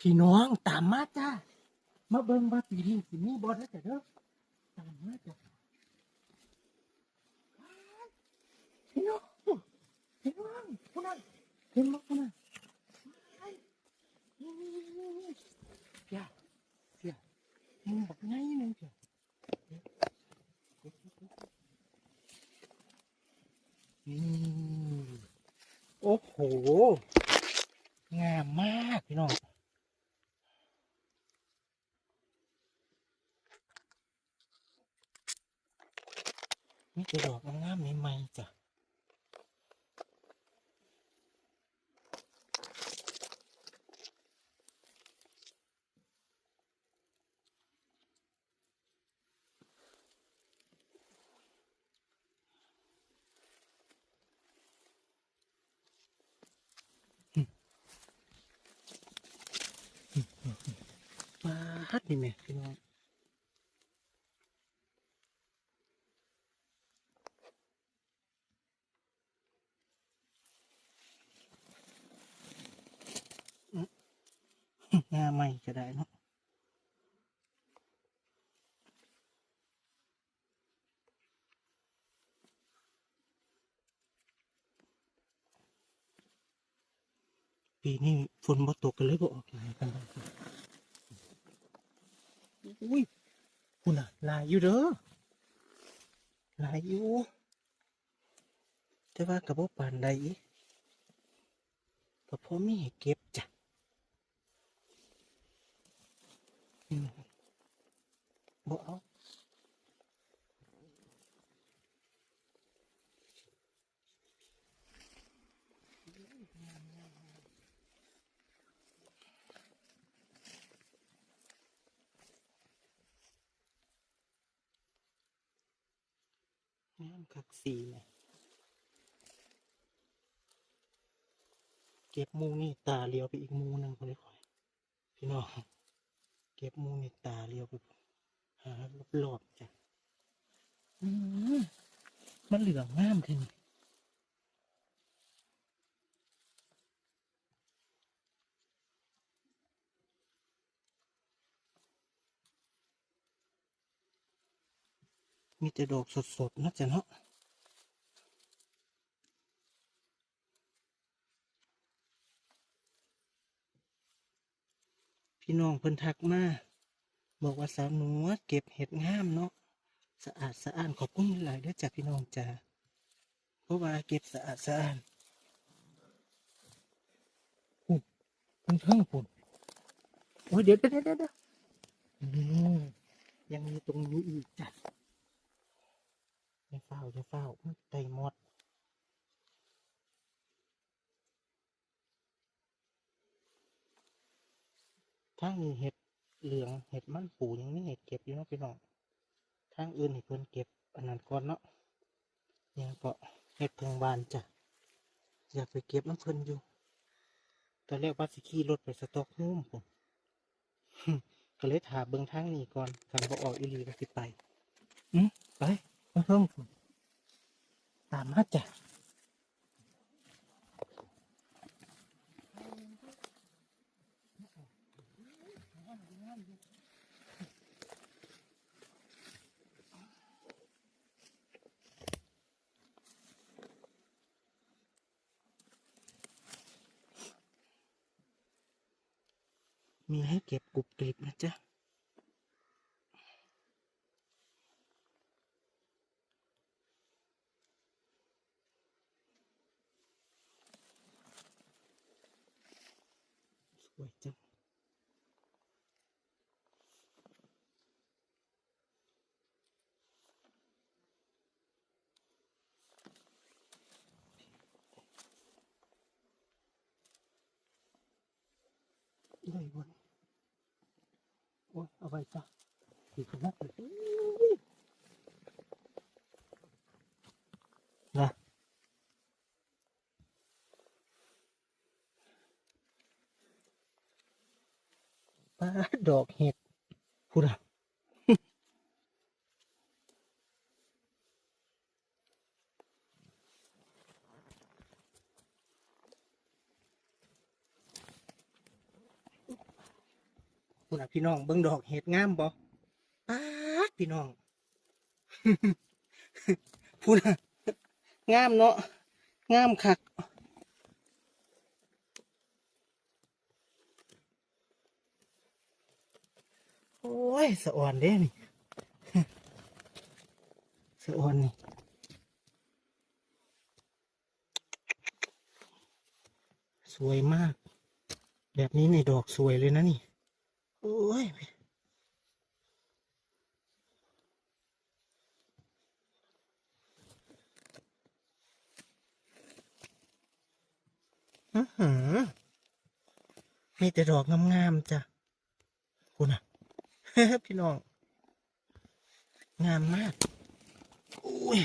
พี่น้องตามมาจ้ามาเบิ่งว่าปีนี้สิมีบ่ได้อจ้ะเด้อตามมาจ้ะพี่น้องพี่น้องผู้นั้นเห็นบ่ผู้นั้นอย่าเสียมึงบอกไงนึงจ้ะนี่โอ้โห งามมากพี่น้อง นี่จะดอกงามๆใหม่ๆจ้ะมาฮั ดนี่แม่พี่น้องงาใหม่ก็ได้เนาะปีนี้ฝนบ่ตกกันเลยบ่ออกหลายกันเลย อุ้ยคุณน่ะลายอยู่เด้อลายอยู่แต่ว่ากับบ่ปานใดก็พอมีให้เก็บจ้ะอืมบ่เอา้ำคักสีเนี่ยเก็บมูนี่ตาเลียวไปอีกมูนึงคนนี้คอย พี่น้อง เก็บมูนี่ตาเลียวไปหารอบๆจ้ะมมันเหลืองงามขึ้น มีแต่ดอกสดๆนะจ๊ะเนาะพี่น้องเพิ่นทักมาบอกว่าสาวหนูเก็บเห็ดงามเนาะสะอาดสะอ้านขอบคุณหลายด้อจ้ะพี่น้องจ้ะเพราะว่าเก็บสะอาดสะอ้านปุ่นปุ่นเพิ่งปุ่นโอ้ยเดี๋ยวเดี๋ยวเดี๋ยวเดี๋ยวอืมยังมีตรงนี้อีกจ้ะ ฝ้าอย่าเฝ้าอุ๊ยไก่หมดทางนี้เห็ดเหลืองเห็ดมันปูยังไม่เห็ดเก็บอยู่นะพี่น้องทางอื่นเห็ดเพิ่นเก็บอันนั้นก่อนเนาะยังเก็เห็ดเพิงบานจ้ะอยากไปเก็บน้ำเพิ่นอยู่ตอนแรกว่าสิขี่รถไปสต็อกโฮล์มผมก็เลยถาเบิ่งทางนี้ก่อนกันบ่ออกอีลีก็สิไปอืมไปมาเพิ่มผม ตามมาจ้ะมีให้เก็บกรุบกริบนะจ๊ะ สวยจังเลยบนโอ้ยเอาไปจ้ะถือขนาดเลยนะป้า ดอกเห็ดพูดอะคุณอะพี่น้องเบิ่งดอกเห็ดงามบ่ป๊าดพี่น้องพูดนะงามเนาะงามคักโอ้ยสะอ่อนเด้นี่สะอ่อนนี่สวยมาก แบบนี้ในดอกสวยเลยนะนี่โอ้ยอือหือมีแต่ดอกงามๆจ้ะคุณอะ พี่น้อง งามมากอุ้ย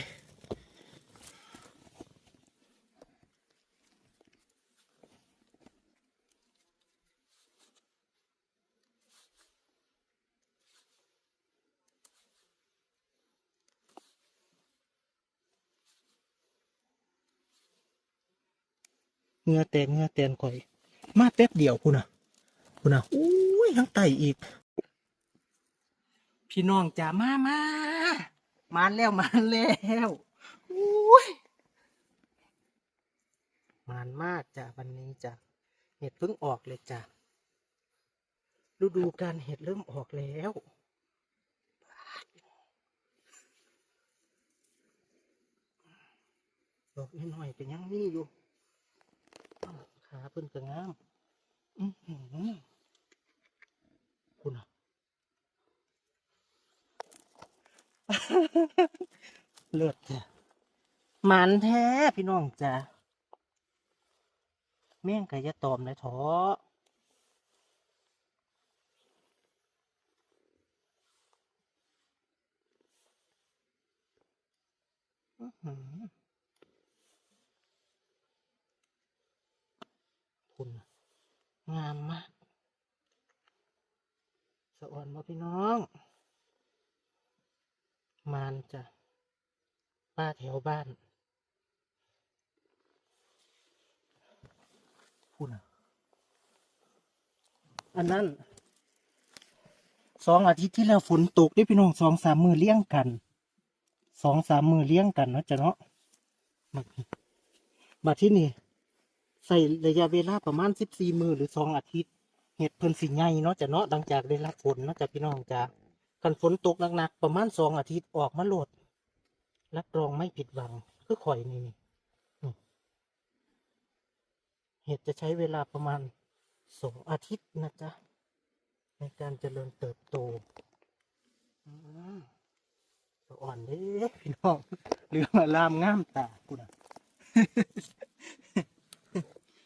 เงือแตกเงือแตนข่อย มาแป๊บเดียวคุณอะคุณอะอุ้ยทั้งไตอีก พี่น้องจ๋ามามามาแล้วมาแล้วอุ้ยมานมากจ้ะวันนี้จ้ะเห็ดเพิ่งออกเลยจ้ะฤดูการเห็ดเริ่มออกแล้วดอกน้อยๆเป็นยังนี่อยู่ขาเพิ่นก็งาม อือหือคุณอะ เลือดจ้ะหมันแท้พี่น้องจ้ะแม่งกะยะตอมเลยท้ออื้อหือคุณน่ะงามมาก สะอ่อนบ่พี่น้อง มานจ้ะป้าแถวบ้านคุณน่ะอันนั้นสองอาทิตย์ที่แล้วฝนตกได้พี่น้องสองสามมือเลี้ยงกันสองสามมือเลี้ยงกันนะจ้ะเนาะมามาที่นี่ใส่ระยะเวลาประมาณสิบสี่มือหรือสองอาทิตย์เห็ดเพิ่นสิใหญ่เนาะจะเนาะหลังจากได้รับฝนเนาะจ้ะพี่น้องจ้ะ กันฝนตกหนักๆประมาณสองอาทิตย์ออกมาโหลดรับรองไม่ผิดหวังคือข่อยนี่เห็ดจะใช้เวลาประมาณสองอาทิตย์นะจ๊ะ ในการเจริญเติบโตอ่อนเด้พี่น้องเรือมาลามงามตากูนะ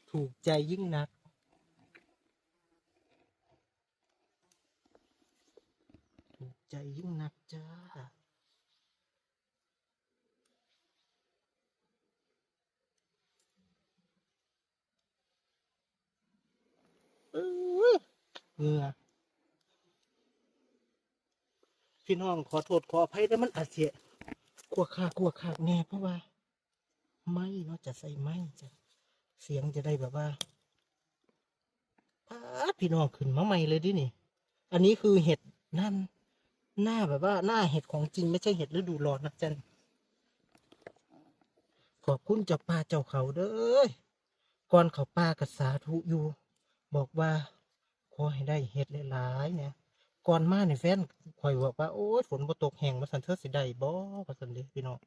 ถูกใจยิ่งนักจ้า อื้อ เงื่อพี่น้องขอโทษขออภัยแต่มันอาเสียกลัวคากลัวคากแน่เพราะว่า ไม่เนาะจะใส่ไม้จ้ะเสียงจะได้แบบว่าพาพี่น้องขึ้นมาใหม่เลยดินี่ อันนี้คือเห็ดนั่นหน้าแบบว่าหน้าเห็ดของจริงไม่ใช่เห็ดฤดูร้อนนะจันขอบคุณเจ้าป่าเจ้าเขาเด้อก่อนเขาป่ากับสาธุอยู่ บอกว่าขอให้ได้เห็ดหลายๆเนี่ยก่อนมาในแฟนข่อยบอกว่าโอ้ยฝนบ่ตกแห้งมาสันเธอสิได้บ่มาสันเด้พี่น้อง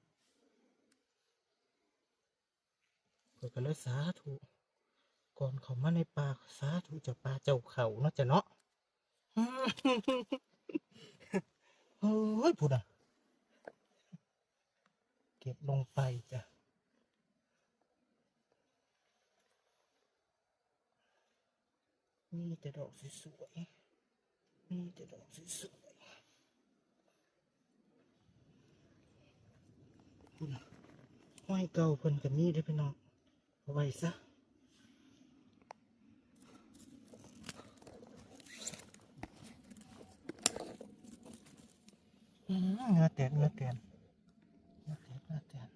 ข่อยก็เลยสาธุก่อนเขามาในป่าสาธุจ้าป่าเจ้าเขาเนาะจะเนาะเฮ้ยพูดอะ เก็บลงไปจ้ะ มีแต่ดอกสวยๆมีแต่ดอกสวยๆพูดอะห้อยเก่าเพิ่นกับมีได้พี่น้องเอาไว้ซะ อืมเนื้อแตกเนื้อแตนเนื้อแตกเนื้อแตน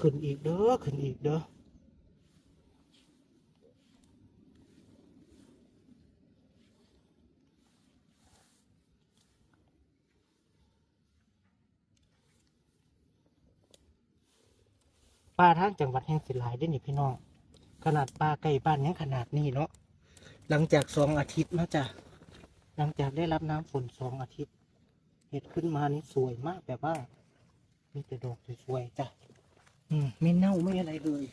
ขึ้นอีกเด้อขึ้นอีกเด้อปลาทางจังหวัดแห่งสิหลายได้นี่พี่น้อง ขนาดปลาไก่บ้านยังขนาดนี้เนาะหลังจากสองอาทิตย์เนาะจ้ะหลังจากได้รับน้ำฝนสองอาทิตย์ เห็ดขึ้นมานี่สวยมากแบบว่า มีแต่ดอกสวยๆจ้ะ ไม่เน่าไม่อะไรเลย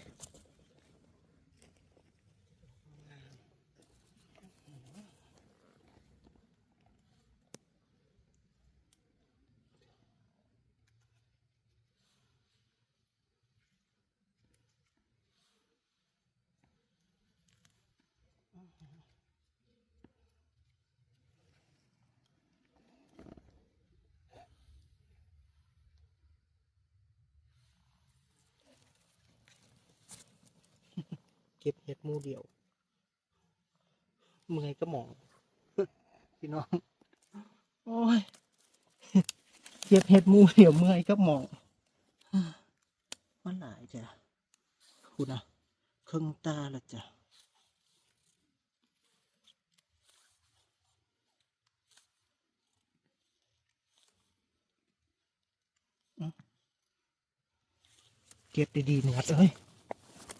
ก็บเห็ดหมูเดียว เมื่อยก็หมองพี่น้อง โอ้ยเก็บเห็ดหมูเดียวเมื่อยก็หมองมันหลายจ้ะคุณนะครึ่งตาละจ้ะอืมเก็บดีๆหนวดเอ้ย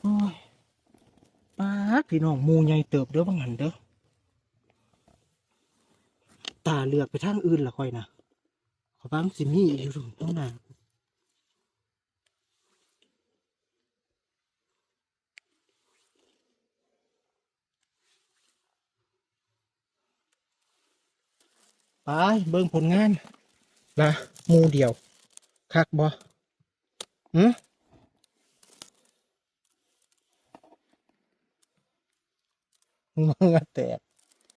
โอ้ยป้าด พี่น้องมูใหญ่เติบเด้อบางหันเด้อตาเลือกไปทางอื่นละค่อยนะขอบ้างสิมีอยู่ตรงต้องนาไปเบิ่งผลงาน นะมูเดียว คักบ่หืม อแตก